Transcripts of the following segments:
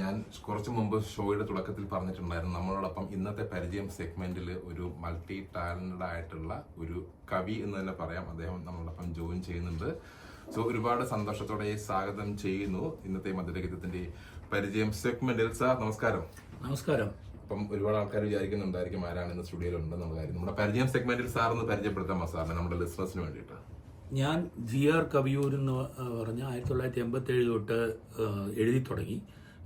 ഞാൻ കുറച്ച് മുമ്പ് ഷോയുടെ തുടക്കത്തിൽ പറഞ്ഞിട്ടുണ്ടായിരുന്നു നമ്മളോടൊപ്പം ഇന്നത്തെ പരിചയം സെഗ്മെന്റിൽ ഒരു മൾട്ടി ടാലന്റഡ് ആയിട്ടുള്ള ഒരു കവി എന്ന് തന്നെ പറയാം. അദ്ദേഹം നമ്മളോടൊപ്പം ജോയിൻ ചെയ്യുന്നുണ്ട്. സോ ഒരുപാട് സന്തോഷത്തോടെ സ്വാഗതം ചെയ്യുന്നു ഇന്നത്തെ മധുരഗീതത്തിന്റെ പരിചയം സെഗ്മെന്റിൽ. സാർ നമസ്കാരം. നമസ്കാരം. അപ്പം ഒരുപാട് ആൾക്കാർ വിചാരിക്കുന്നുണ്ടായിരിക്കും ആരാണ് ഇന്ന് സ്റ്റുഡിയോയിൽ ഉണ്ടെന്നുള്ള കാര്യം. നമ്മുടെ പരിചയം സെഗ്മെന്റിൽ സാർ ഒന്ന് പരിചയപ്പെടുത്താമോ സാറിന് നമ്മുടെ ലിസ്ണേഴ്സിന് വേണ്ടിയിട്ട്? ഞാൻ ജി ആർ കവിയൂർ എന്ന് പറഞ്ഞ ആയിരത്തി തൊള്ളായിരത്തി എൺപത്തി ഏഴ് തൊട്ട് എഴുതി തുടങ്ങി.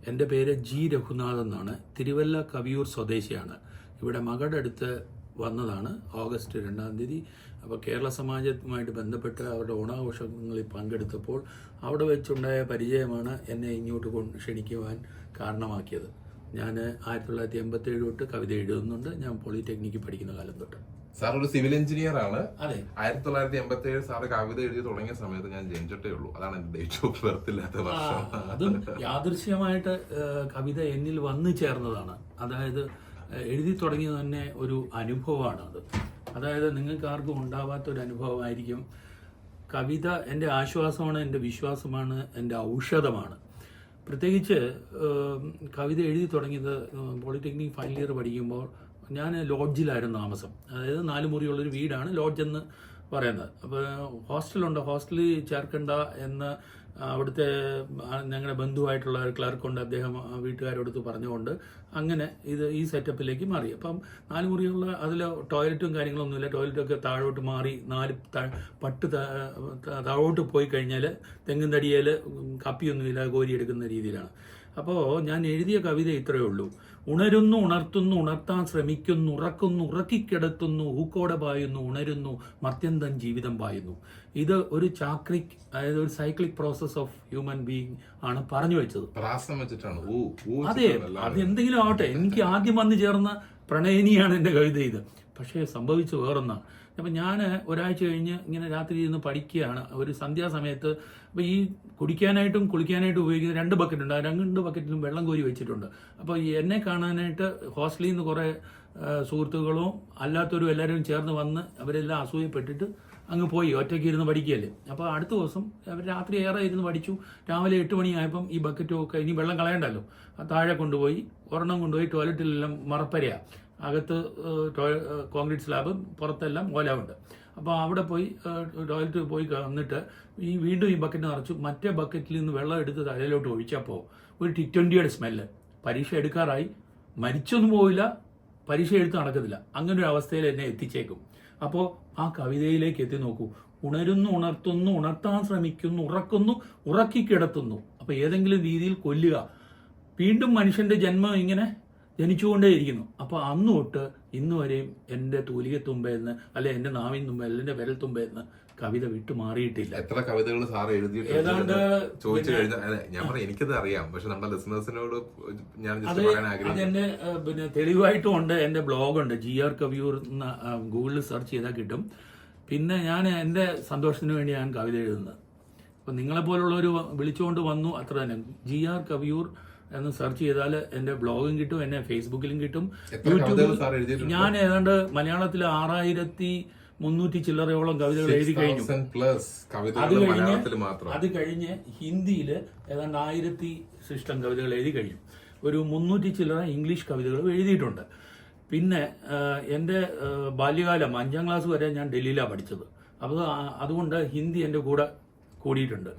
എന്റെ പേര് ജി രഘുനാഥ് എന്നാണ്. തിരുവല്ല കവിയൂർ സ്വദേശിയാണ്. ഇവിടെ മകളുടെ അടുത്ത് വന്നതാണ് ഓഗസ്റ്റ് രണ്ടാം തീയതി. അപ്പോൾ കേരള സമാജവുമായിട്ട് ബന്ധപ്പെട്ട് അവരുടെ ഓണാഘോഷങ്ങളിൽ പങ്കെടുത്തപ്പോൾ അവിടെ വെച്ചുണ്ടായ പരിചയമാണ് എന്നെ ഇങ്ങോട്ട് ക്ഷണിക്കുവാൻ കാരണമാക്കിയത്. ഞാൻ ആയിരത്തി തൊള്ളായിരത്തി എൺപത്തി ഏഴ് തൊട്ട് കവിത എഴുതുന്നുണ്ട്. ഞാൻ പോളിടെക്നിക്ക് പഠിക്കുന്ന കാലം തൊട്ട്. സാർ ഒരു സിവിൽ എഞ്ചിനീയർ ആണ്. അതെ. ആയിരത്തി തൊള്ളായിരത്തി എൺപത്തി ഏഴ് സാറ് കവിത എഴുതി തുടങ്ങിയ സമയത്ത് ഞാൻ ജനിച്ചിട്ടേ ഉള്ളൂ. അതാണ് എന്റെ ഡേറ്റ് ഓഫ് ബർത്ത് ഇല്ലാത്ത വർഷം. അതും യാദൃശ്യമായിട്ട് കവിത എന്നിൽ വന്നു ചേർന്നതാണ്. അതായത് എഴുതി തുടങ്ങിയത് തന്നെ ഒരു അനുഭവമാണ് അത്. അതായത് നിങ്ങൾക്ക് ആർക്കും ഉണ്ടാവാത്ത ഒരു അനുഭവമായിരിക്കും. കവിത എന്റെ ആശ്വാസമാണ് എന്റെ വിശ്വാസമാണ് എന്റെ ഔഷധമാണ്. പ്രത്യേകിച്ച് കവിത എഴുതി തുടങ്ങിയത് പോളിടെക്നിക് ഫൈനൽ ഇയർ പഠിക്കുമ്പോൾ ഞാൻ ലോഡ്ജിലായിരുന്നു താമസം. അതായത് നാല് മുറിയുള്ളൊരു വീടാണ് ലോഡ്ജ് എന്ന് പറയുന്നത്. അപ്പോൾ ഹോസ്റ്റലുണ്ട്. ഹോസ്റ്റലിൽ ചേർക്കണ്ട എന്ന് അവിടുത്തെ ഞങ്ങളുടെ ബന്ധുവായിട്ടുള്ള ഒരു ക്ലർക്കുണ്ട്. അദ്ദേഹം വീട്ടുകാരോടുത്ത് പറഞ്ഞുകൊണ്ട് അങ്ങനെ ഇത് ഈ സെറ്റപ്പിലേക്ക് മാറി. അപ്പം നാല് മുറിയുള്ള അതിൽ ടോയ്ലറ്റും കാര്യങ്ങളൊന്നുമില്ല. ടോയ്ലറ്റൊക്കെ താഴോട്ട് മാറി നാല് പട്ട് താഴോട്ട് പോയി കഴിഞ്ഞാൽ തെങ്ങും തടിയേൽ കപ്പിയൊന്നുമില്ല ഗോരി എടുക്കുന്ന രീതിയിലാണ്. അപ്പോൾ ഞാൻ എഴുതിയ കവിത ഇത്രയേ ഉള്ളൂ. ഉണരുന്നു ഉണർത്തുന്നു ഉണർത്താൻ ശ്രമിക്കുന്നു ഉറക്കുന്നു ഉറക്കിക്കിടത്തുന്നു ഹൂക്കോടെ പായുന്നു ഉണരുന്നു മത്യന്തം ജീവിതം പായുന്നു. ഇത് ഒരു ചാക്രിക് അതായത് ഒരു cyclic process of human being ആണ് പറഞ്ഞു വെച്ചത്. അതെ അത് എന്തെങ്കിലും ആവട്ടെ. എനിക്ക് ആദ്യം വന്നു ചേർന്ന പ്രണയനിയാണ് എന്റെ കവിത ഇത്. പക്ഷേ സംഭവിച്ചു വേറൊന്നാണ്. അപ്പം ഞാൻ ഒരാഴ്ച കഴിഞ്ഞ് ഇങ്ങനെ രാത്രി ഇരുന്ന് പഠിക്കുകയാണ്. ഒരു സന്ധ്യാസമയത്ത് അപ്പോൾ ഈ കുടിക്കാനായിട്ടും കുളിക്കാനായിട്ടും ഉപയോഗിക്കുന്ന രണ്ട് ബക്കറ്റ് ഉണ്ട്. ആ രണ്ട് ബക്കറ്റിലും വെള്ളം കോരി വെച്ചിട്ടുണ്ട്. അപ്പോൾ എന്നെ കാണാനായിട്ട് ഹോസ്റ്റലിൽ നിന്ന് കുറേ സുഹൃത്തുക്കളും അല്ലാത്തവരും എല്ലാവരും ചേർന്ന് വന്ന് അവരെല്ലാം അസൂയപ്പെട്ടിട്ട് അങ്ങ് പോയി ഒറ്റയ്ക്ക് ഇരുന്ന് പഠിക്കുകയല്ലേ. അപ്പോൾ അടുത്ത ദിവസം അവർ രാത്രി ഏറെ ഇരുന്ന് പഠിച്ചു. രാവിലെ എട്ട് മണിയായപ്പം ഈ ബക്കറ്റും ഒക്കെ ഇനി വെള്ളം കളയണ്ടല്ലോ. താഴെ കൊണ്ടുപോയി ഒരെണ്ണം കൊണ്ടുപോയി ടോയ്ലറ്റിലെല്ലാം മറപ്പരയാ. അകത്ത് കോൺക്രീറ്റ് സ്ലാബ് പുറത്തെല്ലാം ഓലാവുണ്ട്. അപ്പോൾ അവിടെ പോയി ടോയ്ലറ്റ് പോയി വന്നിട്ട് ഈ വീണ്ടും ഈ ബക്കറ്റ് നിറച്ചു. മറ്റേ ബക്കറ്റിൽ നിന്ന് വെള്ളം എടുത്ത് തലയിലോട്ട് ഒഴിച്ചപ്പോൾ ഒരു ടി ട്വന്റിയുടെ സ്മെല്ല്. പരീക്ഷ എടുക്കാറായി. മരിച്ചൊന്നും പോവില്ല. പരീക്ഷ എഴുത്ത് നടക്കത്തില്ല. അങ്ങനെ ഒരു അവസ്ഥയിൽ എന്നെ എത്തിച്ചേക്കും. അപ്പോൾ ആ കവിതയിലേക്ക് എത്തി നോക്കൂ. ഉണരുന്നു ഉണർത്തുന്നു ഉണർത്താൻ ശ്രമിക്കുന്നു ഉറക്കുന്നു ഉറക്കിക്കിടത്തുന്നു അപ്പോൾ ഏതെങ്കിലും രീതിയിൽ കൊല്ലുക. വീണ്ടും മനുഷ്യന്റെ ജന്മം ഇങ്ങനെ ജനിച്ചുകൊണ്ടേയിരിക്കുന്നു. അപ്പോൾ അന്ന് തൊട്ട് ഇന്ന് വരെയും എന്റെ തൂലികത്തുമ്പേന്ന് അല്ലെ എന്റെ നാവിൻ തുമ്പ എന്റെ വിരൽ തുമ്പെന്ന് കവിത വിട്ടു മാറിയിട്ടില്ല. എത്ര കവിതകൾ സാർ എഴുതിയിട്ടുണ്ട് ചോദിച്ചു കഴിഞ്ഞാൽ ഞാൻ പറയാം എനിക്കത് അറിയാം. പക്ഷെ നമ്മുടെ ലിസണേഴ്സിനോട് ഞാൻ അത് ജസ്റ്റ് പറയാൻ ആഗ്രഹിക്കുന്നു. അതെന്റെ പിന്നെ തെളിവായിട്ടും ഉണ്ട് എന്റെ ബ്ലോഗുണ്ട് ജി ആർ കവിയൂർ എന്ന ഗൂഗിളിൽ സെർച്ച് ചെയ്താൽ കിട്ടും. പിന്നെ ഞാൻ എന്റെ സന്തോഷത്തിന് വേണ്ടി ഞാൻ കവിത എഴുതുന്നത്. അപ്പം നിങ്ങളെ പോലുള്ളവർ വിളിച്ചുകൊണ്ട് വന്നു അത്ര തന്നെ. ജി ആർ കവിയൂർ എന്ന് സെർച്ച് ചെയ്താൽ എന്റെ ബ്ലോഗും കിട്ടും എന്നെ ഫേസ്ബുക്കിലും കിട്ടും. യൂട്യൂബിൽ ഞാൻ ഏതാണ്ട് മലയാളത്തിൽ ആറായിരത്തി മുന്നൂറ്റി ചില്ലറയോളം കവിതകൾ എഴുതി കഴിഞ്ഞു. അത് കഴിഞ്ഞ് അത് കഴിഞ്ഞ് ഹിന്ദിയിൽ ഏതാണ്ട് ആയിരത്തി ശിഷ്ടം കവിതകൾ എഴുതി കഴിഞ്ഞു. ഒരു മുന്നൂറ്റി ചില്ലറ ഇംഗ്ലീഷ് കവിതകളും എഴുതിയിട്ടുണ്ട്. പിന്നെ എന്റെ ബാല്യകാലം അഞ്ചാം ക്ലാസ് വരെ ഞാൻ ഡൽഹിയിലാണ് പഠിച്ചത്. അപ്പോൾ അതുകൊണ്ട് ഹിന്ദി എന്റെ കൂടെ കൂടിയിട്ടുണ്ട്.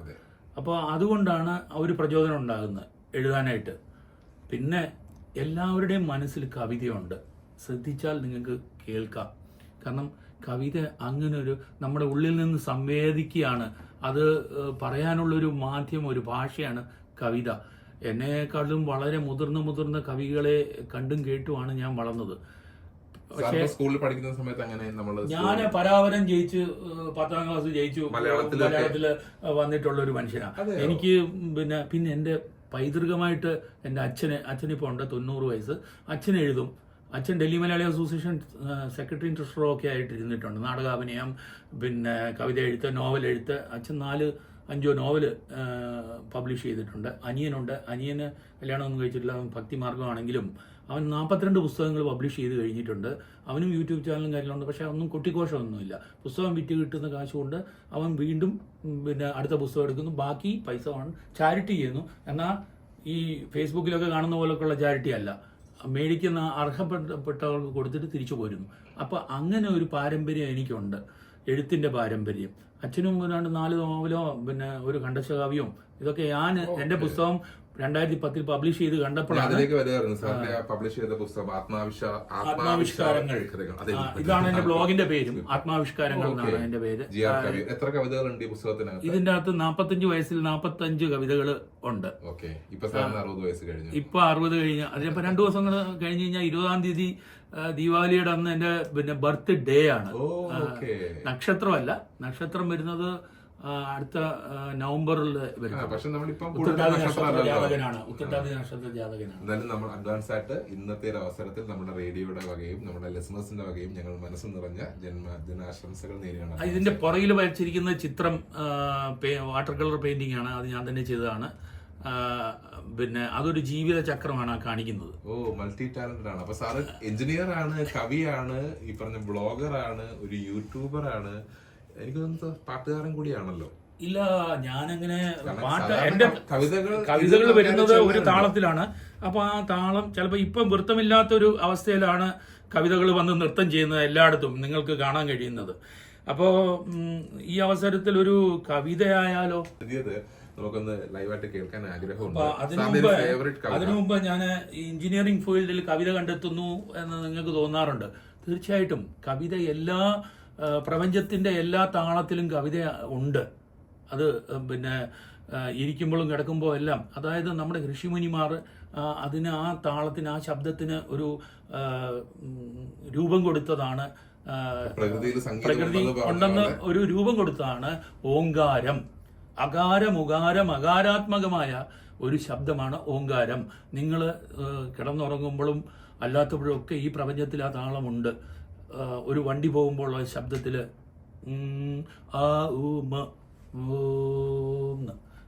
അപ്പോൾ അതുകൊണ്ടാണ് ഒരു പ്രചോദനം ഉണ്ടാകുന്നത്. എഴുതാനായിട്ട്. പിന്നെ എല്ലാവരുടെയും മനസ്സിൽ കവിതയുണ്ട്. ശ്രദ്ധിച്ചാൽ നിങ്ങൾക്ക് കേൾക്കാം. കാരണം കവിത അങ്ങനെ ഒരു നമ്മുടെ ഉള്ളിൽ നിന്ന് സംവേദിക്കുകയാണ്. അത് പറയാനുള്ളൊരു മാധ്യമം ഒരു ഭാഷയാണ് കവിത. എന്നെക്കാളും വളരെ മുതിർന്ന മുതിർന്ന കവികളെ കണ്ടും കേട്ടുമാണ് ഞാൻ വളർന്നത്. പക്ഷേ സ്കൂളിൽ പഠിക്കുന്ന സമയത്ത് അങ്ങനെ നമ്മൾ ഞാൻ പരാവരം ജയിച്ച് പത്താം ക്ലാസ് ജയിച്ചു മലയാളത്തിൽ മലയാളത്തിൽ വന്നിട്ടുള്ള ഒരു മനുഷ്യനാണ് എനിക്ക് പിന്നെ പിന്നെ എന്റെ പൈതൃകമായിട്ട് എന്റെ അച്ഛന് അച്ഛനിപ്പോൾ ഉണ്ട് തൊണ്ണൂറ് വയസ്സ്. അച്ഛൻ എഴുതും. അച്ഛൻ ഡൽഹി മലയാളി അസോസിയേഷൻ സെക്രട്ടറിയും ട്രഷററും ഒക്കെ ആയിട്ട് ഇരുന്നിട്ടുണ്ട്. നാടകാഭിനയം പിന്നെ കവിത എഴുത്ത് നോവൽ എഴുത്ത്. അച്ഛൻ നാല് അഞ്ചോ നോവൽ പബ്ലിഷ് ചെയ്തിട്ടുണ്ട്. അനിയനുണ്ട്. അനിയന് കല്യാണമൊന്നും കഴിച്ചിട്ടില്ല. ഭക്തിമാർഗമാണെങ്കിലും അവൻ നാൽപ്പത്തിരണ്ട് പുസ്തകങ്ങൾ പബ്ലിഷ് ചെയ്ത് കഴിഞ്ഞിട്ടുണ്ട്. അവനും യൂട്യൂബ് ചാനലും കാര്യങ്ങളുണ്ട്. പക്ഷേ ഒന്നും കൊട്ടിഘോഷമൊന്നുമില്ല. പുസ്തകം വിറ്റ് കിട്ടുന്ന കാശുകൊണ്ട് അവൻ വീണ്ടും പിന്നെ അടുത്ത പുസ്തകം എടുക്കുന്നു. ബാക്കി പൈസ അവൻ ചാരിറ്റി ചെയ്യുന്നു. എന്നാൽ ഈ ഫേസ്ബുക്കിലൊക്കെ കാണുന്ന പോലൊക്കെയുള്ള ചാരിറ്റി അല്ല. മേടിക്കുന്ന അർഹപ്പെട്ടവർക്ക് കൊടുത്തിട്ട് തിരിച്ചു പോരുന്നു. അപ്പോൾ അങ്ങനെ ഒരു പാരമ്പര്യം എനിക്കുണ്ട്. എഴുത്തിന്റെ പാരമ്പര്യം. അച്ഛനും ഏതാണ്ട് നാല് നോവലോ പിന്നെ ഒരു ഖണ്ഡശകാവ്യവും ഇതൊക്കെ ഞാൻ എന്റെ പുസ്തകം രണ്ടായിരത്തി പത്തിൽ പബ്ലിഷ് ചെയ്ത് കണ്ടപ്പോൾ കണ്ടപ്പോഴാണ് അതിലേക്ക് വരുമായിരുന്നു സാറിന്റെ പബ്ലിഷ് ചെയ്ത പുസ്തകം ആത്മാവിശ്വ ആത്മാവിഷ്കാരങ്ങൾ. ഇതാണ് എന്റെ ബ്ലോഗിന്റെ പേരും. ആത്മാവിഷ്കാരങ്ങൾ എന്നാണ് എന്റെ പേര്. എത്ര കവിതകളുണ്ട് ഈ പുസ്തകത്തിനകത്ത്? ഇതിന്റെ അകത്ത് നാപ്പത്തഞ്ച് വയസ്സിൽ നാപ്പത്തഞ്ച് കവിതകൾ ഉണ്ട്. അറുപത് വയസ്സ് കഴിഞ്ഞു. ഇപ്പൊ അറുപത് കഴിഞ്ഞ. അതിനിപ്പോ രണ്ടു ദിവസങ്ങൾ കഴിഞ്ഞ് കഴിഞ്ഞാൽ ഇരുപതാം തീയതി ദീപാവലിയുടെ അന്ന് എന്റെ പിന്നെ ബർത്ത് ഡേ ആണ് നക്ഷത്രമല്ല. നക്ഷത്രം വരുന്നത് അടുത്ത നവംബറിൽ നക്ഷത്ര ജാതകനാണ്. ഉത്രട്ടാതി നക്ഷത്ര ജാതകനാണ്. എന്നാലും നമ്മൾ അഡ്വാൻസ് ആയിട്ട് ഇന്നത്തെ ഒരു അവസരത്തിൽ നമ്മുടെ റേഡിയോയുടെ വകയും നമ്മുടെ ലിസണേഴ്സിന്റെ വകയും ഞങ്ങൾ മനസ്സ് നിറഞ്ഞ ജന്മദിനാശംസകൾ ദിനാശംസകൾ നേരിടണം ഇതിന്റെ പുറകിൽ വരച്ചിരിക്കുന്ന ചിത്രം വാട്ടർ കളർ പെയിന്റിംഗ് ആണ്. അത് ഞാൻ തന്നെ ചെയ്തതാണ്. പിന്നെ അതൊരു ജീവിത ചക്രമാണ് കാണിക്കുന്നത്. ഓ മൾട്ടി ടാലന്റഡ് ആണ്. അപ്പൊ സാറ് എഞ്ചിനീയർ ആണ് കവിയാണ് ഈ പറഞ്ഞ ബ്ലോഗർ ആണ് ഒരു യൂട്യൂബർ ആണ് എനിക്ക് തോന്നുന്നത് പാട്ടുകാരൻ കൂടിയാണല്ലോ. ഇല്ല ഞാനങ്ങനെ പാട്ട് എന്റെ എന്റെ കവിതകൾ കവിതകൾ വരുന്നത് ഒരു താളത്തിലാണ്. അപ്പൊ ആ താളം ചിലപ്പോൾ ഇപ്പം വൃത്തമില്ലാത്തൊരു അവസ്ഥയിലാണ് കവിതകൾ വന്ന് നൃത്തം ചെയ്യുന്നത് എല്ലായിടത്തും നിങ്ങൾക്ക് കാണാൻ കഴിയുന്നത്. അപ്പോൾ ഈ അവസരത്തിൽ ഒരു കവിതയായാലോ? നമുക്കൊന്ന് ലൈവായിട്ട് കേൾക്കാൻ ആഗ്രഹമുണ്ട്. അതിനു മുമ്പ് ഞാൻ എഞ്ചിനീയറിംഗ് ഫീൽഡിൽ കവിത കണ്ടെത്തുന്നു എന്ന് നിങ്ങൾക്ക് തോന്നാറുണ്ട്. തീർച്ചയായിട്ടും കവിത എല്ലാ ആ, പ്രപഞ്ചത്തിന്റെ എല്ലാ താളത്തിലും കവിത ഉണ്ട്. അത് പിന്നെ ഇരിക്കുമ്പോഴും കിടക്കുമ്പോൾ എല്ലാം. അതായത് നമ്മുടെ ഋഷിമുനിമാർ അതിന് ആ താളത്തിന് ആ ശബ്ദത്തിന് ഒരു രൂപം കൊടുത്തതാണ്. പ്രകൃതി ഉണ്ടെന്ന്. ഒരു രൂപം കൊടുത്തതാണ് ഓങ്കാരം. അകാരമുകാരം അകാരാത്മകമായ ഒരു ശബ്ദമാണ് ഓങ്കാരം. നിങ്ങൾ കിടന്നുറങ്ങുമ്പോഴും അല്ലാത്തപ്പോഴും ഒക്കെ ഈ പ്രപഞ്ചത്തിൽ ആ താളമുണ്ട്. ഒരു വണ്ടി പോകുമ്പോൾ ശബ്ദത്തിൽ ആ ഉ മ ഓം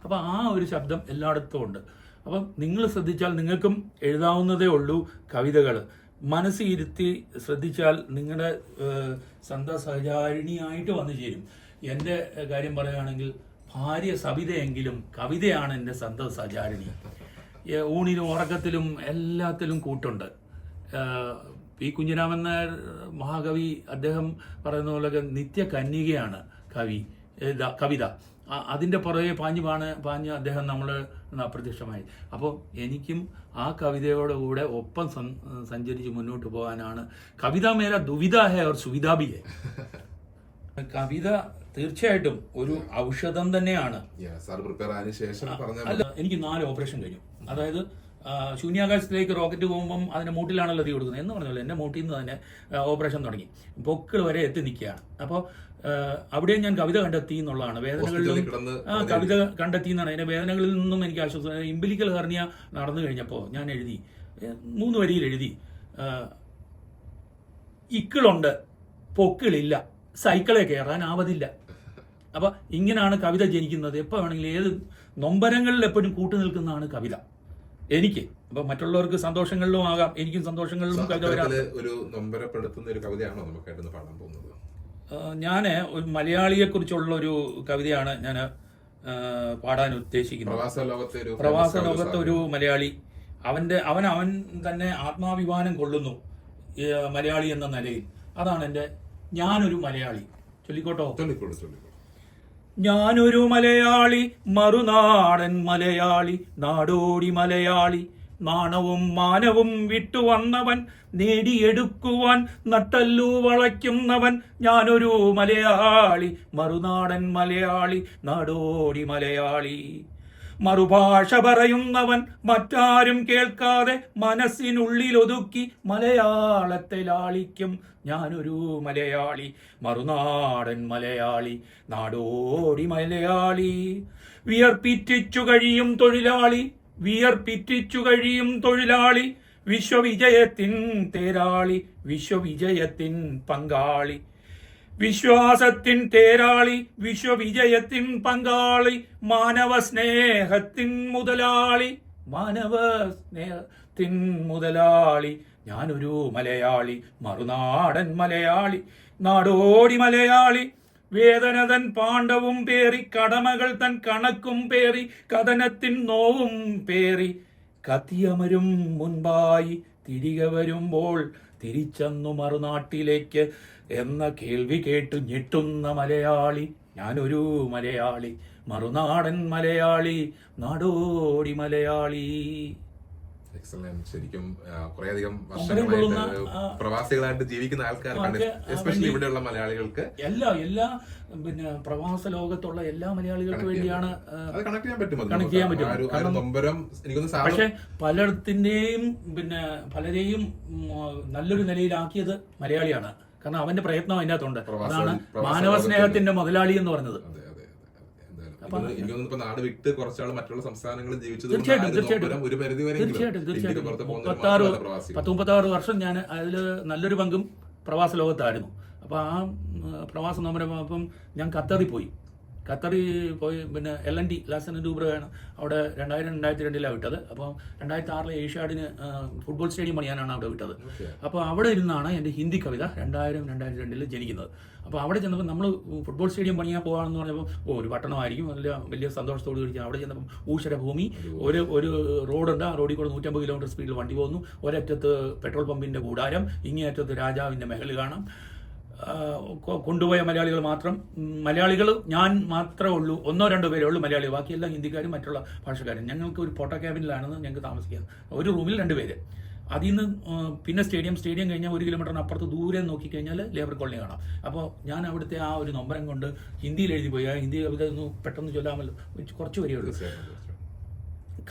അപ്പൊ ആ ഒരു ശബ്ദം എല്ലായിടത്തും ഉണ്ട്. അപ്പം നിങ്ങൾ ശ്രദ്ധിച്ചാൽ നിങ്ങൾക്കും എഴുതാവുന്നതേ ഉള്ളൂ കവിതകൾ. മനസ്സിരുത്തി ശ്രദ്ധിച്ചാൽ നിങ്ങളുടെ സന്ത സഹചാരിണിയായിട്ട് വന്നു ചേരും. എന്റെ കാര്യം പറയുകയാണെങ്കിൽ ഭാര്യ സവിതയെങ്കിലും കവിതയാണ് എന്റെ സന്ത സഹചാരിണി. ഊണിലും ഉറക്കത്തിലും എല്ലാത്തിലും കൂട്ടുണ്ട്. പി കുഞ്ഞിരാമൻ നായർ മഹാകവി അദ്ദേഹം പറയുന്ന പോലെ നിത്യ കന്യകയാണ് കവി കവിത. അതിന്റെ പുറകെ പാഞ്ഞു പാണ് പാഞ്ഞ് അദ്ദേഹം നമ്മൾ അപ്രത്യക്ഷമായി. അപ്പോൾ എനിക്കും ആ കവിതയോട് കൂടെ ഒപ്പം സഞ്ചരിച്ച് മുന്നോട്ട് പോകാനാണ്. കവിത മേല ദുവിധ ഹേ और സുവിതാബിയെ കവിത തീർച്ചയായിട്ടും ഒരു ഔഷധം തന്നെയാണ്. എനിക്ക് നാല് ഓപ്പറേഷൻ കഴിഞ്ഞു. അതായത് ശൂന്യാകാശത്തിലേക്ക് റോക്കറ്റ് പോകുമ്പം അതിന്റെ മൂട്ടിലാണല്ലോ തീ കൊടുക്കുന്നത്. എന്ന് പറഞ്ഞല്ലോ എന്റെ മൂട്ടിൽ നിന്ന് തന്നെ ഓപ്പറേഷൻ തുടങ്ങി. പൊക്കിൾ വരെ എത്തി നിൽക്കുകയാണ്. അപ്പോൾ അവിടെ ഞാൻ കവിത കണ്ടെത്തി എന്നുള്ളതാണ്. വേദനകളിലും ആ കവിത കണ്ടെത്തി എന്നാണ്. എന്റെ വേദനകളിൽ നിന്നും എനിക്ക് ആശ്വാസം. ഇമ്പിലിക്കൽ ഹെർണിയ നടന്നു കഴിഞ്ഞപ്പോൾ ഞാൻ എഴുതി. മൂന്ന് വരിയിൽ എഴുതി. ഇക്കിളുണ്ട് പൊക്കിളില്ല സൈക്കിളെ കയറാൻ ആവതില്ല. അപ്പൊ ഇങ്ങനെയാണ് കവിത ജനിക്കുന്നത്. എപ്പോൾ വേണമെങ്കിലും ഏത് നൊമ്പരങ്ങളിൽ എപ്പോഴും കൂട്ടു നിൽക്കുന്നതാണ് കവിത. എനിക്ക്. അപ്പൊ മറ്റുള്ളവർക്ക് സന്തോഷങ്ങളിലും ആകാം എനിക്കും സന്തോഷങ്ങളിലും കവിത വരാം ഒരു നൊമ്പരപ്പെടുത്തുന്ന ഒരു കവിതയാണോ നമുക്കായിട്ടൊന്ന് പാടാൻ പോകുന്നത്? ഞാൻ ഒരു മലയാളിയെ കുറിച്ചുള്ള ഒരു കവിതയാണ് ഞാൻ പാടാൻ ഉദ്ദേശിക്കുന്നത്. പ്രവാസ ലോകത്തെ ഒരു പ്രവാസ ലോകത്തെ ഒരു മലയാളി. അവന്റെ അവൻ അവൻ തന്നെ ആത്മാഭിമാനം കൊള്ളുന്നു മലയാളി എന്ന നിലയിൽ. അതാണ് എന്റെ ഞാനൊരു മലയാളി. ചൊല്ലിക്കോട്ടോ? ചൊല്ലിക്കോട്ടെ ചൊല്ലിക്കോളൂ ഞാനൊരു മലയാളി മറുനാടൻ മലയാളി നാടോടി മലയാളി. നാണവും മാനവും വിട്ടുവന്നവൻ നേടിയെടുക്കുവാൻ നട്ടല്ലു വളയ്ക്കുന്നവൻ. ഞാനൊരു മലയാളി മറുനാടൻ മലയാളി നാടോടി മലയാളി. മറുഭാഷ പറയുന്നവൻ മറ്റാരും കേൾക്കാതെ മനസ്സിനുള്ളിൽ ഒതുക്കി മലയാളത്തെ ലാളിക്കും. ഞാനൊരു മലയാളി മറുനാടൻ മലയാളി നാടോടി മലയാളി. വിയർപ്പിറ്റിച്ചു കഴിയും തൊഴിലാളി വിയർപ്പിറ്റിച്ചു കഴിയും തൊഴിലാളി. വിശ്വവിജയത്തിൻ തേരാളി വിശ്വവിജയത്തിൻ പങ്കാളി. വിശ്വാസത്തിൻ തേരാളി വിശ്വവിജയത്തിൻ പങ്കാളി മാനവ സ്നേഹത്തിൻ മുതലാളി മാനവ സ്നേഹത്തിൻ മുതലാളി. ഞാനൊരു മലയാളി മറുനാടൻ മലയാളി നാടോടി മലയാളി. വേദനതൻ പാണ്ഡവും പേറി കടമകൾ തൻ കണക്കും പേറി കഥനത്തിൻ നോവും പേറി. കത്തിയമരും മുൻപായി തിരികെ വരുമ്പോൾ തിരിച്ചെന്നു മറുനാട്ടിലേക്ക് എന്ന കേൾവി കേട്ട് ഞെട്ടുന്ന മലയാളി. ഞാനൊരു മലയാളി മറുനാടൻ മലയാളി നാടോടി മലയാളി. എക്സലന്റ് ശരിക്കും കുറേയധികം വർഷങ്ങളായിട്ട് പ്രവാസികളായിട്ട് ജീവിക്കുന്ന ആൾക്കാർക്കാണ് എസ്പെഷ്യലി ഇവിടെയുള്ള മലയാളികൾക്ക്. എല്ലാ എല്ലാ പിന്നെ പ്രവാസ ലോകത്തുള്ള എല്ലാ മലയാളികൾക്ക് വേണ്ടിയാണ്. കണക്ട് ചെയ്യാൻ പറ്റും അത് ചെയ്യാൻ പറ്റും. പക്ഷെ പലയിടത്തിന്റെയും പിന്നെ പലരെയും നല്ലൊരു നിലയിലാക്കിയത് മലയാളിയാണ്. കാരണം അവന്റെ പ്രയത്നം അതിനകത്തുണ്ട്. അതാണ് മാനവ സ്നേഹത്തിന്റെ മുതലാളി എന്ന് പറഞ്ഞത് അതെ അതെ അതെ, അതെ എന്തായാലും എനിക്കൊന്ന് നാട് വിട്ട് കുറച്ചാൾ മറ്റുള്ള സംസ്ഥാനങ്ങളിൽ ജീവിച്ചത് തീർച്ചയായിട്ടും, തീർച്ചയായിട്ടും. ഒരു പരിധി വരെ തീർച്ചയായിട്ടും തീർച്ചയായിട്ടും. മുപ്പത്താറ് പത്ത് മുപ്പത്താറ് വർഷം ഞാൻ അതിൽ നല്ലൊരു പങ്കും പ്രവാസ ലോകത്തായിരുന്നു. അപ്പോൾ ആ പ്രവാസം നമ്മുടെ അപ്പം ഞാൻ ഖത്തറിൽ പോയി. ഖത്തറിൽ പോയി പിന്നെ എൽ എൻ ഡി ലാസൻ ഡൂബ്രയാണ് അവിടെ രണ്ടായിരം രണ്ടായിരത്തി രണ്ടിലാണ് വിട്ടത്. അപ്പോൾ രണ്ടായിരത്തി ആറിലെ ഏഷ്യാഡിന് ഫുട്ബോൾ സ്റ്റേഡിയം പണിയാനാണ് അവിടെ വിട്ടത്. അപ്പോൾ അവിടെ ഇരുന്നാണ് എന്റെ ഹിന്ദി കവിത രണ്ടായിരം രണ്ടായിരത്തി രണ്ടിൽ ജനിക്കുന്നത്. അപ്പോൾ അവിടെ ചെന്നപ്പോൾ നമ്മൾ ഫുട്ബോൾ സ്റ്റേഡിയം പണിയാൻ പോകാമെന്ന് പറഞ്ഞപ്പോൾ ഓ ഒരു പട്ടണമായിരിക്കും. നല്ല വലിയ സന്തോഷത്തോട് കൂടി അവിടെ ചെന്നപ്പം ഊഷര ഭൂമി ഒരു ഒരു റോഡുണ്ട്. ആ റോഡിൽ കൂടെ നൂറ്റമ്പത് കിലോമീറ്റർ സ്പീഡിൽ വണ്ടി പോകുന്നു. ഒരറ്റത്ത് പെട്രോൾ പമ്പിന്റെ കൂടാരം ഇങ്ങേ അറ്റത്ത് രാജാവിന്റെ മെഹൽ കാണാം. കൊണ്ടുപോയ മലയാളികൾ മാത്രം. മലയാളികൾ ഞാൻ മാത്രമേ ഉള്ളൂ. ഒന്നോ രണ്ടോ പേരേ ഉള്ളൂ മലയാളികൾ ബാക്കിയെല്ലാം ഹിന്ദിക്കാരും മറ്റുള്ള ഭാഷക്കാരും. ഞങ്ങൾക്ക് ഒരു ഫോട്ടോ ക്യാബിനിലാണ് ഞങ്ങൾക്ക് താമസിക്കുന്നത് ഒരു റൂമിൽ രണ്ട് പേര്. അതിൽ നിന്ന് പിന്നെ സ്റ്റേഡിയം. സ്റ്റേഡിയം കഴിഞ്ഞാൽ ഒരു കിലോമീറ്ററിന് അപ്പുറത്ത് ദൂരെ നോക്കിക്കഴിഞ്ഞാൽ ലേബർ കോളനി കാണാം. അപ്പോൾ ഞാൻ അവിടുത്തെ ആ ഒരു നൊമ്പരം കൊണ്ട് ഹിന്ദിയിൽ എഴുതി പോയി. ആ ഹിന്ദി അവിടെ ഒന്ന് പെട്ടെന്ന് ചൊല്ലാമല്ലോ. കുറച്ച് വരികയുള്ളൂ.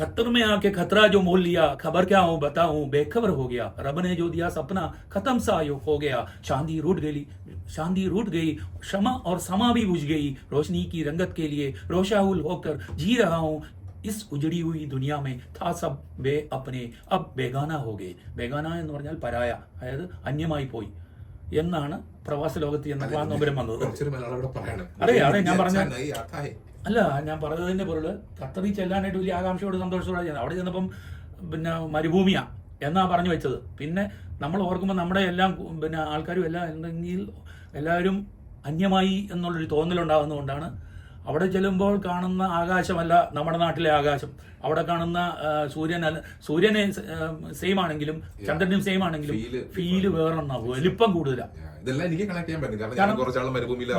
खतर में आके खतरा जो मोल लिया खबर क्या हो बताऊँ? बेखबर हो गया। रब ने जो दिया सपना खत्म सा यो हो गया। चांदी रूट गई चांदी रूट गई क्षमा और समा भी बुझ गई। रोशनी की रंगत के लिए रोशाहुल होकर जी रहा हूँ। इस उजड़ी हुई दुनिया में था सब वे अपने। अब बेगाना हो गए। बेगाना എന്ന് പറഞ്ഞാൽ പരായ അതായത് അന്യമായി പോയി. എന്നാണ് പ്രവാസ ലോകത്ത് ചെന്ന് വന്നത്. അതെ അതെ ഞാൻ പറഞ്ഞ അല്ല ഞാൻ പറഞ്ഞതിന്റെ പൊരുൾ ഖത്തറിൽ ചെല്ലാനായിട്ട് വലിയ ആകാംക്ഷയോട് സന്തോഷത്തോടെ ചെയ്യുന്നത് അവിടെ ചെന്നപ്പം പിന്നെ മരുഭൂമിയാ എന്നാ പറഞ്ഞു വെച്ചത്. പിന്നെ നമ്മൾ ഓർക്കുമ്പോൾ നമ്മുടെ എല്ലാം പിന്നെ ആൾക്കാരും എല്ലാം എന്തെങ്കിൽ എല്ലാവരും അന്യമായി എന്നുള്ളൊരു തോന്നലുണ്ടാകുന്നതുകൊണ്ടാണ് അവിടെ ചെല്ലുമ്പോൾ കാണുന്ന ആകാശമല്ല നമ്മുടെ നാട്ടിലെ ആകാശം. അവിടെ കാണുന്ന സൂര്യൻ അല്ല- സൂര്യനെ സെയിം ആണെങ്കിലും ചന്ദ്രനും സെയിം ആണെങ്കിലും ഫീൽ വേറെണ്ണ വലിപ്പം കൂടുതലാണ് ഇതെല്ലാം എനിക്ക് കണക്ട് ചെയ്യാൻ പറ്റും കാരണം ഞാൻ കുറച്ചാളും മരുഭൂമിയിൽ.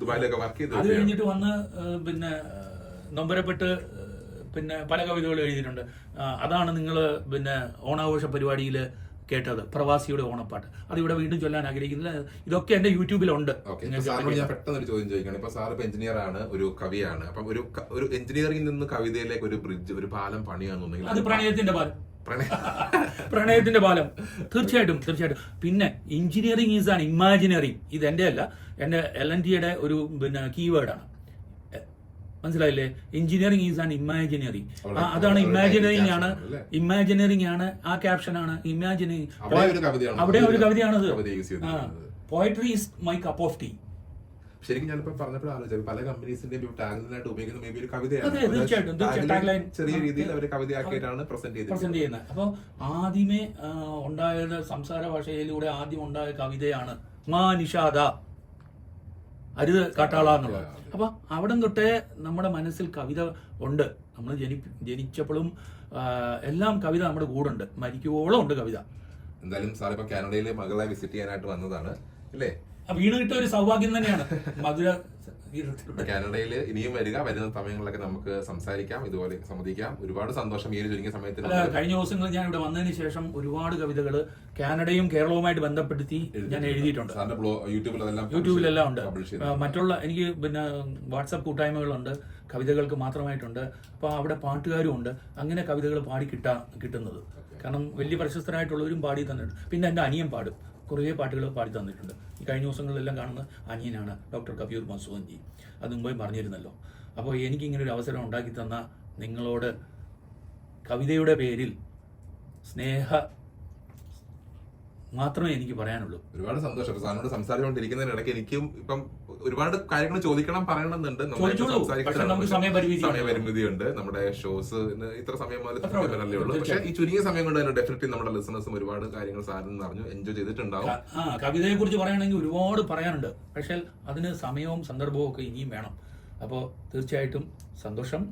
ദുബായിലൊക്കെ വർക്ക് അത് ചെയ്ത് കഴിഞ്ഞിട്ട് വന്ന് പിന്നെ നൊമ്പരപ്പെട്ട് പിന്നെ പല കവിതകളും എഴുതിയിട്ടുണ്ട്. അതാണ് നിങ്ങൾ പിന്നെ ഓണാഘോഷ പരിപാടിയിൽ കേട്ടത്. പ്രവാസിയുടെ ഓണപ്പാട്ട്. അത് ഇവിടെ വീണ്ടും ചൊല്ലാൻ ആഗ്രഹിക്കുന്നില്ല. ഇതൊക്കെ എന്റെ യൂട്യൂബിലുണ്ട്. ഞാൻ പെട്ടെന്ന് ഒരു ചോദ്യം ചോദിക്കണം. ഇപ്പൊ സാർ ഇപ്പൊ എഞ്ചിനീയർ ആണ് ഒരു കവിയാണ്. അപ്പം ഒരു ഒരു എഞ്ചിനീയറിംഗിൽ നിന്ന് കവിതയിലേക്ക് ഒരു ബ്രിഡ്ജ് ഒരു പാലം പണിയാന്നുണ്ടെങ്കിൽ അത് പ്രണയത്തിന്റെ പാലം. പ്രണയത്തിന്റെ പാലം തീർച്ചയായിട്ടും തീർച്ചയായിട്ടും. പിന്നെ എഞ്ചിനീയറിംഗ് ഈസ് ആൻ ഇമാജിനറിങ് ഇത് എന്റെ അല്ല എന്റെ എൽ എൻ ടിയുടെ ഒരു പിന്നെ കീവേഡാണ് മനസ്സിലായില്ലേ? എഞ്ചിനീയറിംഗ് ഈസ് ആൻ ഇമാജിനറി അതാണ് ഇമാജിനറിംഗ് ആണ്. ഇമാജിനറിങ് ഇമാജിനറിംഗ് ആണ് ആ ക്യാപ്ഷൻ ആണ്. ഇമാജിനറിംഗ് അവിടെ ഒരു കവിതയാണ്. കവിതയാണത് poetry is my cup of tea ശരിക്കും ഞാനിപ്പോ പറഞ്ഞപ്പോൾ ആലോചിച്ചത് പല കമ്പനീസിന്റെയും ടാഗിനായിട്ട് ഉപയോഗിക്കുന്ന മേ ബി ഒരു കവിതയാണ്. ചെറിയ രീതിയിൽ അവർ കവിതയാക്കിയിട്ടാണ് പ്രസന്റ് പ്രസന്റ് ചെയ്തിരിക്കുന്നത് ചെയ്യുന്നത്. അപ്പോൾ ആദ്യമേ ഉണ്ടായത് സംസാര ഭാഷയിലൂടെ ആദ്യം ഉണ്ടായ കവിതയാണ് മാ നിഷാദ. അരുത് കാട്ടാള എന്നുള്ളത്. അപ്പൊ അവിടെ തൊട്ടേ നമ്മുടെ മനസ്സിൽ കവിത ഉണ്ട്. നമ്മൾ ജനി ജനിച്ചപ്പോഴും എല്ലാം കവിത നമ്മുടെ കൂടെ ഉണ്ട് മരിക്കുവോളം ഉണ്ട് കവിത. എന്തായാലും സാർ ഇപ്പൊ കാനഡയിലെ മകളെ വിസിറ്റ് ചെയ്യാനായിട്ട് വന്നതാണ്. അല്ലേ? വീണ് കിട്ടിയ ഒരു സൗഭാഗ്യം തന്നെയാണ്. മധുര കാനഡയിൽ ഇനിയും വരിക വരുന്ന സമയങ്ങളിലൊക്കെ നമുക്ക് സംസാരിക്കാം ഇതുപോലെ സംവദിക്കാം. ഒരുപാട് സന്തോഷം ഈ ഒരു ചുരുങ്ങിയ കഴിഞ്ഞ ദിവസങ്ങളിൽ ഞാൻ ഇവിടെ വന്നതിന് ശേഷം ഒരുപാട് കവിതകൾ കാനഡയും കേരളവുമായിട്ട് ബന്ധപ്പെടുത്തി ഞാൻ എഴുതിയിട്ടുണ്ട്. യൂട്യൂബിലെല്ലാം ഉണ്ട്. മറ്റുള്ള എനിക്ക് പിന്നെ വാട്സപ്പ് കൂട്ടായ്മകളുണ്ട് കവിതകൾക്ക് മാത്രമായിട്ടുണ്ട്. അപ്പോൾ അവിടെ പാട്ടുകാരും ഉണ്ട്. അങ്ങനെ കവിതകൾ പാടി കിട്ടാ കിട്ടുന്നത്. കാരണം വലിയ പ്രശസ്തരായിട്ടുള്ളവരും പാടി തന്നിട്ടുണ്ട്. പിന്നെ എന്റെ അനിയൻ പാടും. കുറേ പാട്ടുകൾ പാടി തന്നിട്ടുണ്ട്. ഈ കഴിഞ്ഞ ദിവസങ്ങളിലെല്ലാം കാണുന്ന അനിയനാണ് ഡോക്ടർ കബീർ മസൂദൻജി അത് മുമ്പേ പറഞ്ഞിരുന്നല്ലോ. അപ്പോൾ എനിക്ക് ഇങ്ങനെ ഒരു അവസരം ഉണ്ടാക്കി തന്ന നിങ്ങളോട് കവിതയുടെ പേരിൽ സ്നേഹ മാത്രമേ എനിക്ക് പറയാനുള്ളൂ. ഒരുപാട് സന്തോഷം. സാറിനോട് സംസാരിച്ചുകൊണ്ടിരിക്കുന്നതിനിടയ്ക്ക് എനിക്കും ഇപ്പം ഒരുപാട് കാര്യങ്ങൾ ചോദിക്കണം പറയണമെന്നുണ്ട്. സമയപരിമിതിയുണ്ട്. നമ്മുടെ ഷോസ് ഇത്ര സമയം മുതൽ ഉള്ളൂ. പക്ഷെ ഈ ചുരുങ്ങിയ സമയം കൊണ്ട് തന്നെ ഡെഫിനറ്റ്ലി നമ്മുടെ ലിസണേഴ്സും ഒരുപാട് കാര്യങ്ങൾ സാറിന് അറിഞ്ഞു എൻജോയ് ചെയ്തിട്ടുണ്ടാവും. കവിതയെ കുറിച്ച് പറയുകയാണെങ്കിൽ ഒരുപാട് പറയാനുണ്ട്. പക്ഷേ അതിന് സമയവും സന്ദർഭവും ഒക്കെ ഇനിയും വേണം. അപ്പോൾ തീർച്ചയായിട്ടും സന്തോഷം.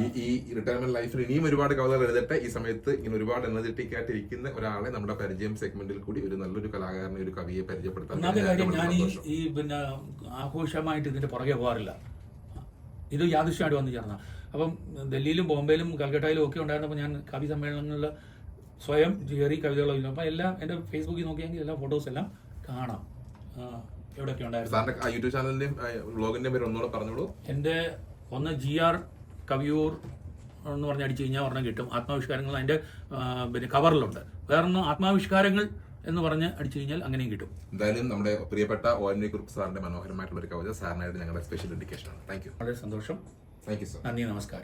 ഈ ഈ റിട്ടയർമെന്റ് ലൈഫിൽ ഇനിയും ഒരുപാട് കവിതകൾ എഴുതട്ടെ. ഈ സമയത്ത് ഇങ്ങനെ ഒരുപാട് എനർജറ്റിക് ആയിട്ട് ഇരിക്കുന്ന ഒരാളെ നമ്മുടെ പരിചയം സെഗ്മെന്റിൽ കൂടി ഒരു നല്ലൊരു കലാകാരനെ ഒരു കവിയെ പരിചയപ്പെടുത്താൻ ഞാൻ ഈ പിന്നെ ആഘോഷമായിട്ട് ഇതിന്റെ പുറകെ പോകാറില്ല. ഇത് യാദൃശ്യമായിട്ട് വന്നു ചേർന്ന. അപ്പം ഡൽഹിയിലും ബോംബെയിലും കൽക്കട്ടയിലും ഒക്കെ ഉണ്ടായിരുന്നപ്പോൾ ഞാൻ കവി സമ്മേളനങ്ങളിൽ സ്വയം കയറി കവിതകൾ അപ്പം എല്ലാം എന്റെ ഫേസ്ബുക്കിൽ നോക്കിയെങ്കിൽ എല്ലാ ഫോട്ടോസ് എല്ലാം കാണാം. എവിടെയൊക്കെ ഉണ്ടായിരുന്നു. യൂട്യൂബ് ചാനലിന്റെയും ബ്ലോഗിന്റെയും പേര് ഒന്നുകൂടെ പറഞ്ഞോളൂ. എന്റെ ഒന്ന് ജി ആർ കവിയൂർ എന്ന് പറഞ്ഞ് അടിച്ചു കഴിഞ്ഞാൽ ഒരെണ്ണം കിട്ടും. ആത്മാവിഷ്കാരങ്ങൾ അതിന്റെ പിന്നെ കവറിലുണ്ട്. വേറൊന്ന് ആത്മാവിഷ്കാരങ്ങൾ എന്ന് പറഞ്ഞ് അടിച്ചു കഴിഞ്ഞാൽ അങ്ങനെയും കിട്ടും. എന്തായാലും നമ്മുടെ പ്രിയപ്പെട്ട ഒ എൻ വി കുറുപ്പ് സാറിന്റെ മനോഹരമായിട്ടുള്ള ഒരു കവിത സാറിനായിട്ട് ഞങ്ങളുടെ സ്പെഷ്യൽ ഡെഡിക്കേഷൻ ആണ്. താങ്ക് യു വളരെ സന്തോഷം. താങ്ക് യു സർ നന്ദി നമസ്കാരം.